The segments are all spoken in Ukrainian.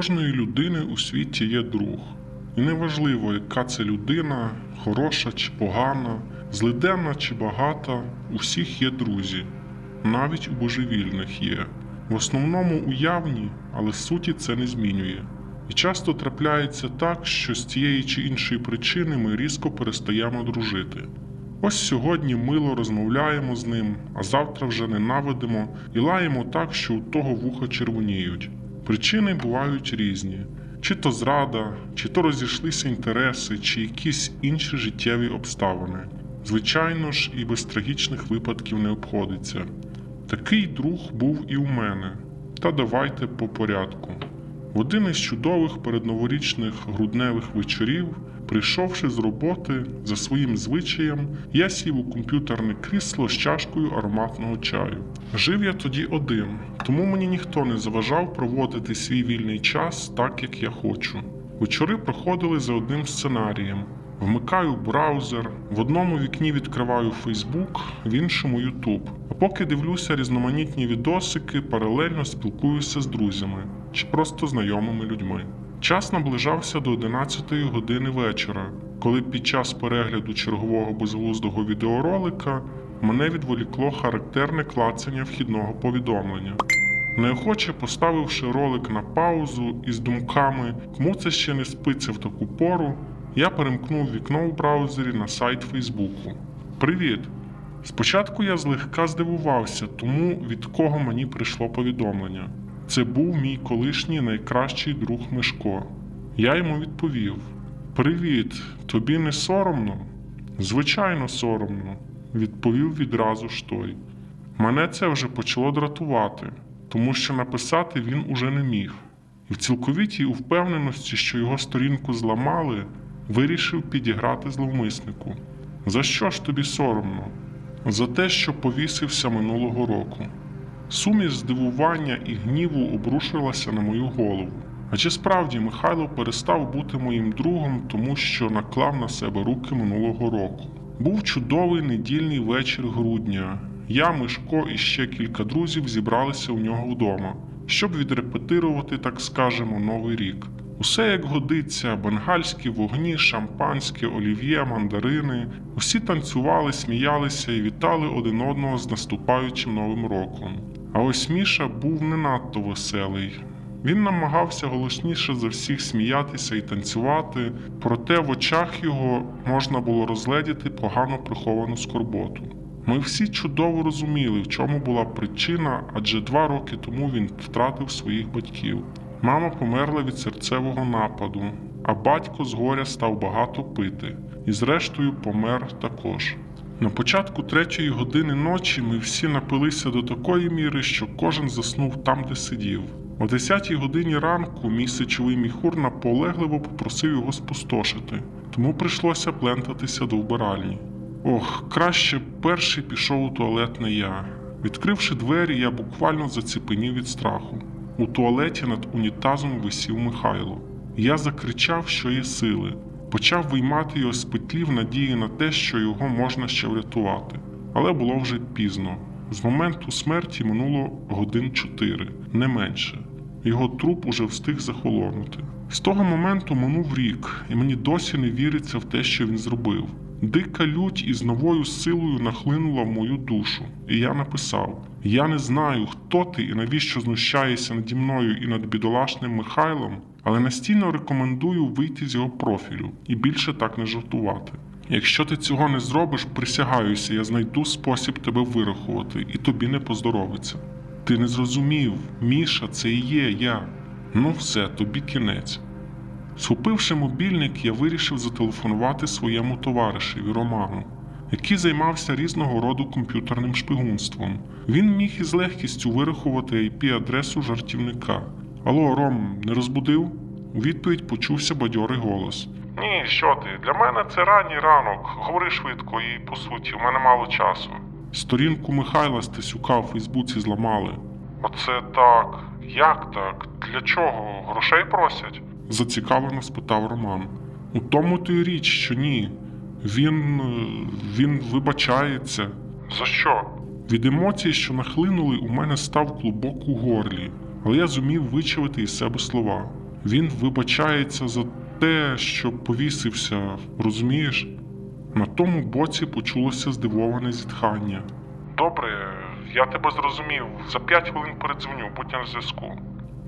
кожної людини у світі є друг. І неважливо, яка це людина, хороша чи погана, злиденна чи багата, у всіх є друзі, навіть у божевільних є. В основному уявні, але суті це не змінює. І часто трапляється так, що з тієї чи іншої причини ми різко перестаємо дружити. Ось сьогодні мило розмовляємо з ним, а завтра вже ненавидимо і лаємо так, що у того вуха червоніють. Причини бувають різні: чи то зрада, чи то розійшлися інтереси, чи якісь інші життєві обставини. Звичайно ж, і без трагічних випадків не обходиться. Такий друг був і у мене. Та давайте по порядку. В один із чудових передноворічних грудневих вечорів, прийшовши з роботи за своїм звичаєм, я сів у комп'ютерне крісло з чашкою ароматного чаю. Жив я тоді один, тому мені ніхто не заважав проводити свій вільний час так, як я хочу. Вечори проходили за одним сценарієм. Вмикаю браузер, в одному вікні відкриваю Facebook, в іншому YouTube. А поки дивлюся різноманітні відосики, паралельно спілкуюся з друзями чи просто знайомими людьми. Час наближався до 11 години вечора, коли під час перегляду чергового безглуздого відеоролика мене відволікло характерне клацання вхідного повідомлення. Неохоче поставивши ролик на паузу із думками, кому це ще не спиться в таку пору, я перемкнув вікно в браузері на сайт Фейсбуку. Привіт! Спочатку я злегка здивувався, тому від кого мені прийшло повідомлення. Це був мій колишній найкращий друг Мишко. Я йому відповів: Привіт, тобі не соромно? Звичайно, соромно, відповів відразу ж той. Мене це вже почало дратувати, тому що написати він уже не міг. І в цілковитій упевненості, що його сторінку зламали, вирішив підіграти зловмиснику. За що ж тобі соромно? За те, що повісився минулого року. Суміш здивування і гніву обрушилася на мою голову. Адже справді Михайло перестав бути моїм другом, тому що наклав на себе руки минулого року. Був чудовий недільний вечір грудня. Я, Мишко і ще кілька друзів зібралися у нього вдома, щоб відрепетирувати, так скажемо, новий рік. Усе як годиться: бенгальські вогні, шампанське, олів'є, мандарини. Усі танцювали, сміялися і вітали один одного з наступаючим новим роком. А ось Міша був не надто веселий. Він намагався голосніше за всіх сміятися і танцювати, проте в очах його можна було розгледіти погано приховану скорботу. Ми всі чудово розуміли, в чому була причина, адже два роки тому він втратив своїх батьків. Мама померла від серцевого нападу, а батько з горя став багато пити, і зрештою помер також. На початку третьої години ночі ми всі напилися до такої міри, що кожен заснув там, де сидів. О 10 годині ранку мій сечовий міхур наполегливо попросив його спустошити, тому прийшлося плентатися до вбиральні. Ох, краще перший пішов у туалет не я. Відкривши двері, я буквально заціпенів від страху. У туалеті над унітазом висів Михайло. Я закричав, що є сили. Почав виймати його з петлі в надії на те, що його можна ще врятувати. Але було вже пізно. З моменту смерті минуло годин чотири, не менше. Його труп уже встиг захолонути. З того моменту минув рік, і мені досі не віриться в те, що він зробив. Дика лють із новою силою нахлинула в мою душу, і я написав: Я не знаю, хто ти і навіщо знущаєшся наді мною і над бідолашним Михайлом, але настійно рекомендую вийти з його профілю і більше так не жартувати. Якщо ти цього не зробиш, присягаюся, я знайду спосіб тебе вирахувати, і тобі не поздоровиться. Ти не зрозумів, Міша, це і є я. Ну все, тобі кінець. Схопивши мобільник, я вирішив зателефонувати своєму товаришеві Роману, який займався різного роду комп'ютерним шпигунством. Він міг із легкістю вирахувати IP-адресу жартівника. Алло, Ром, не розбудив? У відповідь почувся бадьорий голос. Ні, що ти? Для мене це ранній ранок. Говори швидко і по суті, у мене мало часу. Сторінку Михайла Стасюка у Фейсбуці зламали. Оце так. Як так? Для чого? Грошей просять? зацікавлено спитав Роман. У тому то й річ, що ні. Він. е, він вибачається. За що? Від емоцій, що нахлинули, у мене став клубок у горлі, але я зумів вичавити із себе слова. Він вибачається за те, що повісився, розумієш? На тому боці почулося здивоване зітхання. Добре, я тебе зрозумів. За п'ять хвилин передзвоню, на зв'язку.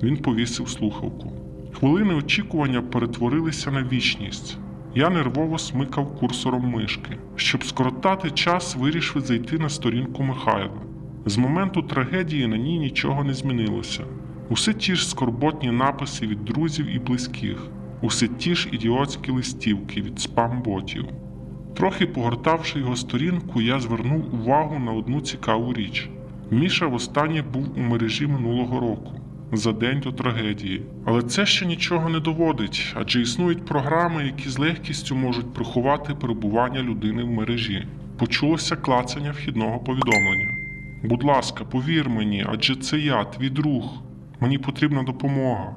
Він повісив слухавку. Хвилини очікування перетворилися на вічність. Я нервово смикав курсором мишки. Щоб скоротати час, вирішив зайти на сторінку Михайла. З моменту трагедії на ній нічого не змінилося. Усе ті ж скорботні написи від друзів і близьких, усе ті ж ідіотські листівки від спам-ботів. Трохи погортавши його сторінку, я звернув увагу на одну цікаву річ. Міша востаннє був у мережі минулого року, за день до трагедії. Але це ще нічого не доводить, адже існують програми, які з легкістю можуть приховати перебування людини в мережі. Почулося клацання вхідного повідомлення. Будь ласка, повір мені, адже це я, твій друг. Мені потрібна допомога.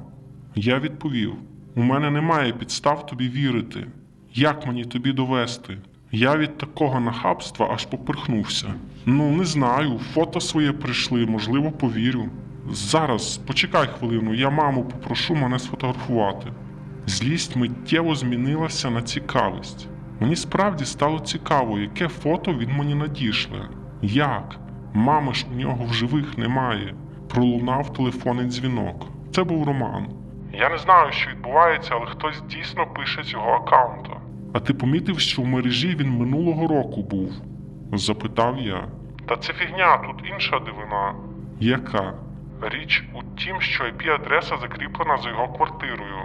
Я відповів: у мене немає підстав тобі вірити. Як мені тобі довести? Я від такого нахабства аж поперхнувся. Ну, не знаю, фото своє прийшли, можливо, повірю. Зараз, почекай хвилину, я маму попрошу мене сфотографувати. Злість миттєво змінилася на цікавість. Мені справді стало цікаво, яке фото він мені надішле. Як? Мами ж у нього в живих немає. Пролунав телефонний дзвінок. Це був Роман. Я не знаю, що відбувається, але хтось дійсно пише цього аккаунта. А ти помітив, що в мережі він минулого року був? запитав я. Та це фігня, тут інша дивина. Яка? Річ у тім, що IP-адреса закріплена за його квартирою.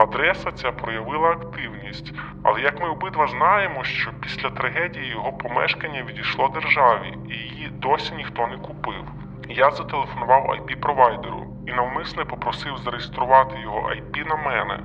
Адреса ця проявила активність, але як ми обидва знаємо, що після трагедії його помешкання відійшло державі, і її досі ніхто не купив. Я зателефонував IP-провайдеру і навмисне попросив зареєструвати його IP на мене.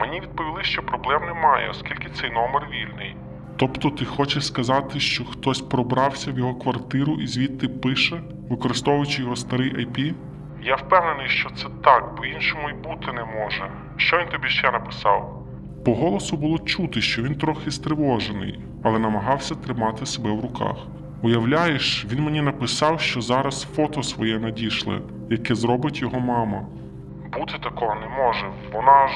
Мені відповіли, що проблем немає, оскільки цей номер вільний. Тобто ти хочеш сказати, що хтось пробрався в його квартиру і звідти пише, використовуючи його старий IP? Я впевнений, що це так, по-іншому й бути не може. Що він тобі ще написав? По голосу було чути, що він трохи стривожений, але намагався тримати себе в руках. Уявляєш, він мені написав, що зараз фото своє надішле, яке зробить його мама. Бути такого не може, вона ж.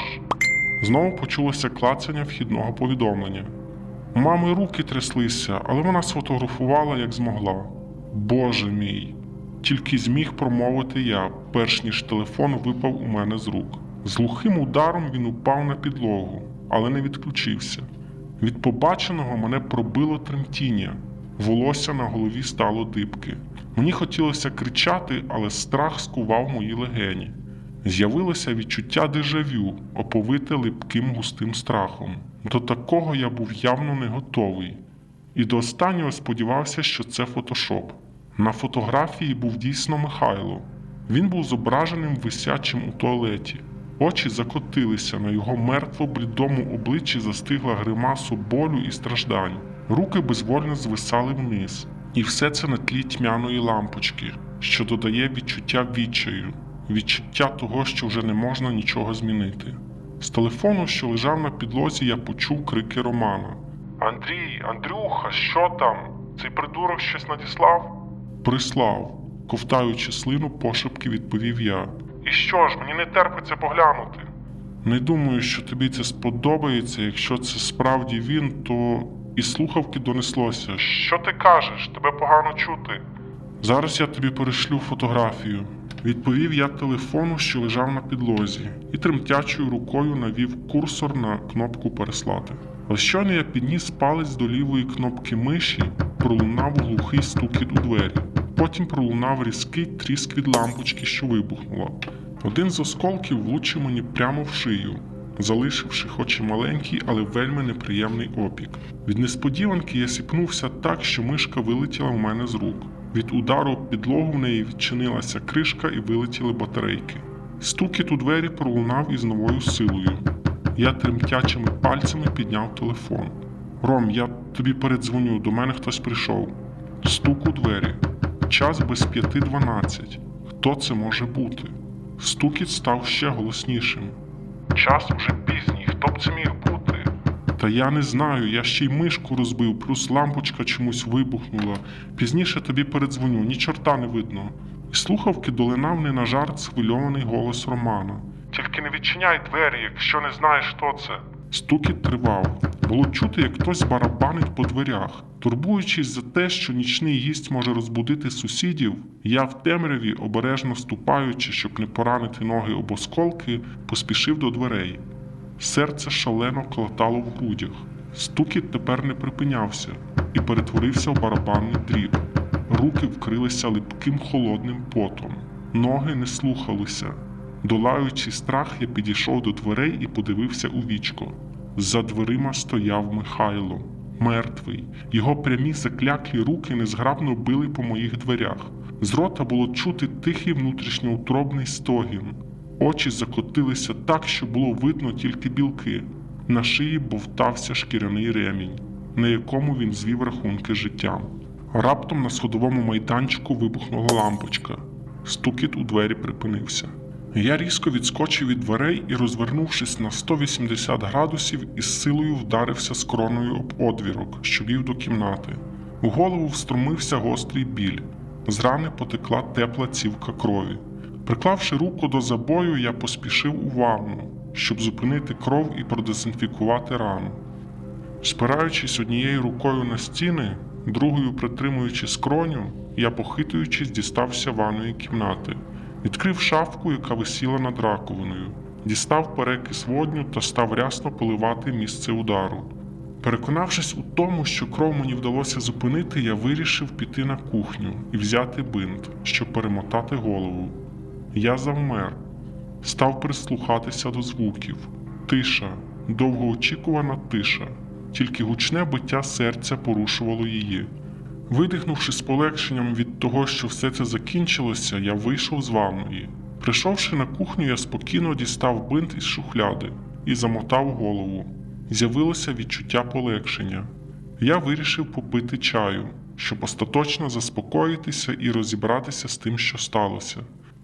Знову почулося клацання вхідного повідомлення. У мами руки тряслися, але вона сфотографувала як змогла. Боже мій! Тільки зміг промовити я, перш ніж телефон випав у мене з рук. З глухим ударом він упав на підлогу, але не відключився. Від побаченого мене пробило тремтіння, волосся на голові стало дибки. Мені хотілося кричати, але страх скував мої легені. З'явилося відчуття дежавю, оповите липким густим страхом. До такого я був явно не готовий, і до останнього сподівався, що це фотошоп. На фотографії був дійсно Михайло. Він був зображеним висячим у туалеті. Очі закотилися, на його мертво-блідому обличчі застигла гримасу болю і страждань. Руки безвольно звисали вниз. І все це на тлі тьмяної лампочки, що додає відчуття відчаю, відчуття того, що вже не можна нічого змінити. З телефону, що лежав на підлозі, я почув крики Романа. Андрій, Андрюха, що там? Цей придурок щось надіслав? Прислав, ковтаючи слину, пошепки відповів я. І що ж, мені не терпиться поглянути. Не думаю, що тобі це сподобається. Якщо це справді він, то і слухавки донеслося. Що ти кажеш? Тебе погано чути. Зараз я тобі перешлю фотографію. Відповів я телефону, що лежав на підлозі, і тремтячою рукою навів курсор на кнопку переслати. Але щойно я підніс палець до лівої кнопки миші, пролунав глухий стукіт у двері. Потім пролунав різкий тріск від лампочки, що вибухнула. Один з осколків влучив мені прямо в шию, залишивши хоч і маленький, але вельми неприємний опік. Від несподіванки я сіпнувся так, що мишка вилетіла в мене з рук. Від удару підлогу в неї відчинилася кришка і вилетіли батарейки. Стукіт у двері пролунав із новою силою. Я тремтячими пальцями підняв телефон. Ром, я тобі передзвоню, до мене хтось прийшов. Стук у двері. Час без п'яти дванадцять. Хто це може бути? Стукіт став ще голоснішим. Час уже пізній, хто б це міг бути? Та я не знаю, я ще й мишку розбив, плюс лампочка чомусь вибухнула. Пізніше тобі передзвоню, ні чорта не видно. І слухавки долинав не на жарт схвильований голос Романа. Тільки не відчиняй двері, якщо не знаєш, хто це. Стукіт тривав. Було чути, як хтось барабанить по дверях. Турбуючись за те, що нічний гість може розбудити сусідів, я в темряві, обережно ступаючи, щоб не поранити ноги об осколки, поспішив до дверей. Серце шалено клатало в грудях. Стукіт тепер не припинявся і перетворився в барабанний дріб. Руки вкрилися липким холодним потом, ноги не слухалися. Долаючи страх, я підійшов до дверей і подивився у вічко. За дверима стояв Михайло, мертвий. Його прямі закляклі руки незграбно били по моїх дверях. З рота було чути тихий внутрішньоутробний стогін. Очі закотилися так, що було видно тільки білки. На шиї бовтався шкіряний ремінь, на якому він звів рахунки життям. Раптом на сходовому майданчику вибухнула лампочка. Стукіт у двері припинився. Я різко відскочив від дверей і, розвернувшись на 180 градусів, із силою вдарився скроною об одвірок, що вів до кімнати. У голову встромився гострий біль. З рани потекла тепла цівка крові. Приклавши руку до забою, я поспішив у ванну, щоб зупинити кров і продезінфікувати рану. Спираючись однією рукою на стіни, другою притримуючи скроню, я, похитуючись, дістався ванної кімнати, відкрив шафку, яка висіла над раковиною, дістав перекис водню та став рясно поливати місце удару. Переконавшись у тому, що кров мені вдалося зупинити, я вирішив піти на кухню і взяти бинт, щоб перемотати голову. Я завмер, став прислухатися до звуків. Тиша, довгоочікувана тиша, тільки гучне биття серця порушувало її. Видихнувши з полегшенням від того, що все це закінчилося, я вийшов з ванної. Прийшовши на кухню, я спокійно дістав бинт із шухляди і замотав голову. З'явилося відчуття полегшення. Я вирішив попити чаю, щоб остаточно заспокоїтися і розібратися з тим, що сталося.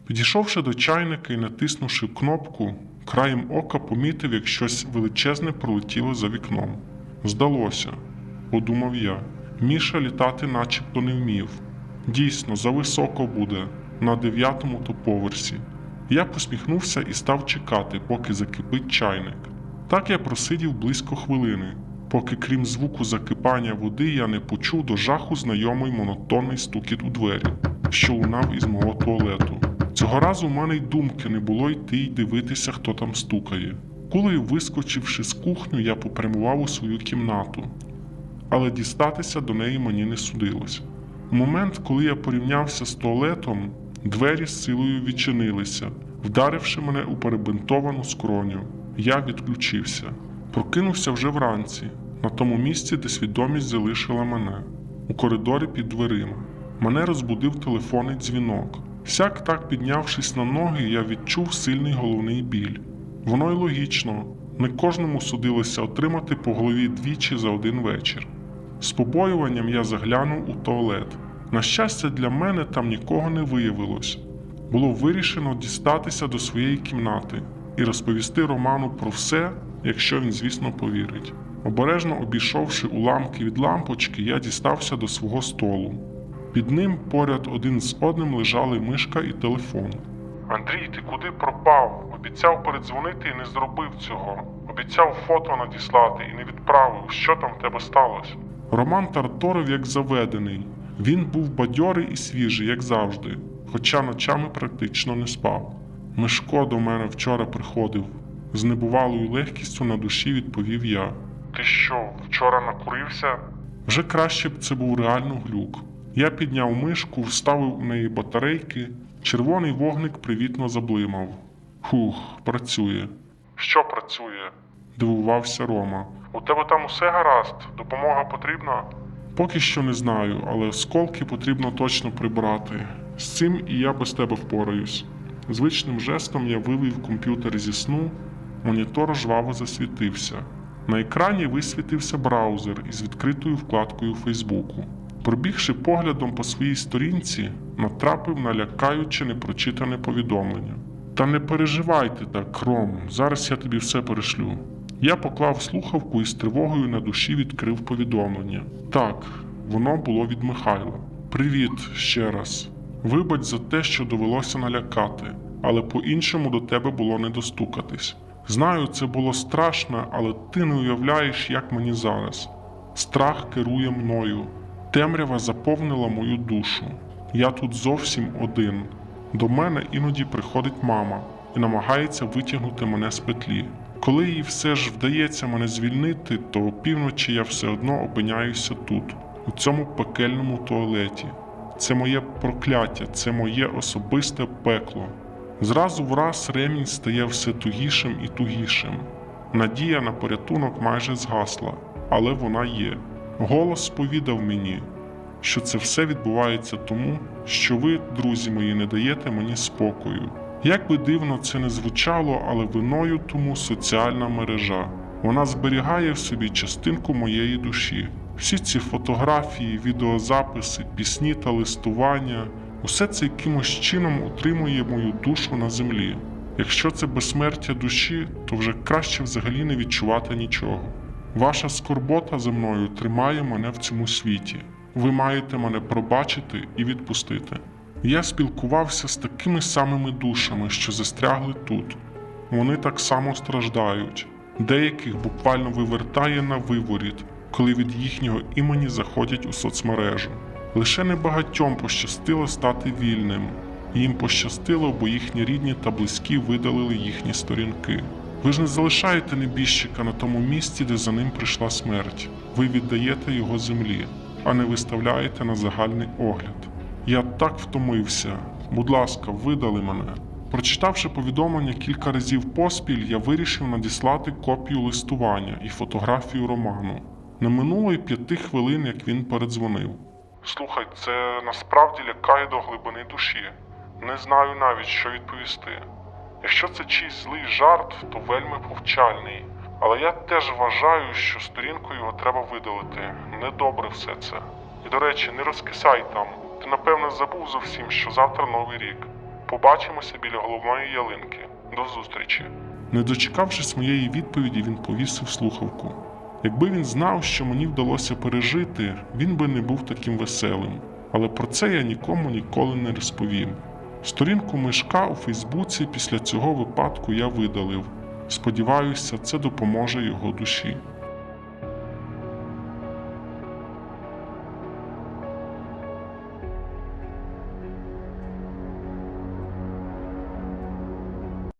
Підійшовши до чайника і натиснувши кнопку, краєм ока помітив, як щось величезне пролетіло за вікном. Здалося, подумав я. Міша літати начебто не вмів. Дійсно, зависоко буде, на дев'ятому то поверсі. Я посміхнувся і став чекати, поки закипить чайник. Так я просидів близько хвилини, поки крім звуку закипання води я не почув до жаху знайомий монотонний стукіт у двері, що лунав із мого туалету. Цього разу в мене й думки не було йти й дивитися, хто там стукає. Кулею вискочивши з кухню, я попрямував у свою кімнату, але дістатися до неї мені не судилось. У момент, коли я порівнявся з туалетом, двері з силою відчинилися, вдаривши мене у перебинтовану скроню. Я відключився. Прокинувся вже вранці, на тому місці, де свідомість залишила мене, у коридорі під дверима. Мене розбудив телефонний дзвінок. Сяк так піднявшись на ноги, я відчув сильний головний біль. Воно й логічно, не кожному судилося отримати по голові двічі за один вечір. З побоюванням я заглянув у туалет. На щастя, для мене там нікого не виявилось. Було вирішено дістатися до своєї кімнати і розповісти Роману про все, якщо він, звісно, повірить. Обережно обійшовши уламки від лампочки, я дістався до свого столу. Під ним поряд один з одним лежали мишка і телефон. Андрій, ти куди пропав? Обіцяв передзвонити і не зробив цього. Обіцяв фото надіслати і не відправив. Що там в тебе сталося? Роман тарторив як заведений. Він був бадьорий і свіжий, як завжди, хоча ночами практично не спав. Мишко до мене вчора приходив. З небувалою легкістю на душі відповів я. Ти що, вчора накурився? Вже краще б це був реально глюк. Я підняв мишку, вставив у неї батарейки, червоний вогник привітно заблимав. Хух, працює. Що працює? дивувався Рома. У тебе там усе гаразд, допомога потрібна? Поки що не знаю, але осколки потрібно точно прибрати. З цим і я без тебе впораюсь. Звичним жестом я вивів комп'ютер зі сну, монітор жваво засвітився. На екрані висвітився браузер із відкритою вкладкою Фейсбуку. Пробігши поглядом по своїй сторінці, натрапив на лякаюче непрочитане повідомлення. Та не переживайте так, Ром, зараз я тобі все перешлю. Я поклав слухавку і з тривогою на душі відкрив повідомлення. Так, воно було від Михайла. Привіт ще раз. Вибач за те, що довелося налякати. але по-іншому до тебе було не достукатись. Знаю, це було страшно, але ти не уявляєш, як мені зараз. Страх керує мною. Темрява заповнила мою душу. Я тут зовсім один. До мене іноді приходить мама і намагається витягнути мене з петлі. Коли їй все ж вдається мене звільнити, то опівночі я все одно опиняюся тут, у цьому пекельному туалеті. Це моє прокляття, це моє особисте пекло. Зразу враз ремінь стає все тугішим і тугішим. Надія на порятунок майже згасла, але вона є. Голос сповідав мені, що це все відбувається тому, що ви, друзі мої, не даєте мені спокою. Як би дивно це не звучало, але виною тому соціальна мережа. Вона зберігає в собі частинку моєї душі. Всі ці фотографії, відеозаписи, пісні та листування усе це якимось чином утримує мою душу на землі. Якщо це безсмертя душі, то вже краще взагалі не відчувати нічого. Ваша скорбота за мною тримає мене в цьому світі. Ви маєте мене пробачити і відпустити. Я спілкувався з такими самими душами, що застрягли тут. Вони так само страждають. Деяких буквально вивертає на виворіт, коли від їхнього імені заходять у соцмережу. Лише небагатьом пощастило стати вільним. Їм пощастило, бо їхні рідні та близькі видалили їхні сторінки. Ви ж не залишаєте небіжчика на тому місці, де за ним прийшла смерть. Ви віддаєте його землі, а не виставляєте на загальний огляд. Так втомився. Будь ласка, видали мене. Прочитавши повідомлення кілька разів поспіль, я вирішив надіслати копію листування і фотографію роману. Не минуло й п'яти хвилин, як він передзвонив. Слухай, це насправді лякає до глибини душі. Не знаю навіть, що відповісти. Якщо це чийсь злий жарт, то вельми повчальний. Але я теж вважаю, що сторінку його треба видалити. Недобре все це. І до речі, не розкисай там. Ти напевне забув зовсім, що завтра новий рік. Побачимося біля головної ялинки. До зустрічі. Не дочекавшись моєї відповіді, він повісив слухавку. Якби він знав, що мені вдалося пережити, він би не був таким веселим. Але про це я нікому ніколи не розповім. Сторінку мишка у Фейсбуці після цього випадку я видалив. Сподіваюся, це допоможе його душі.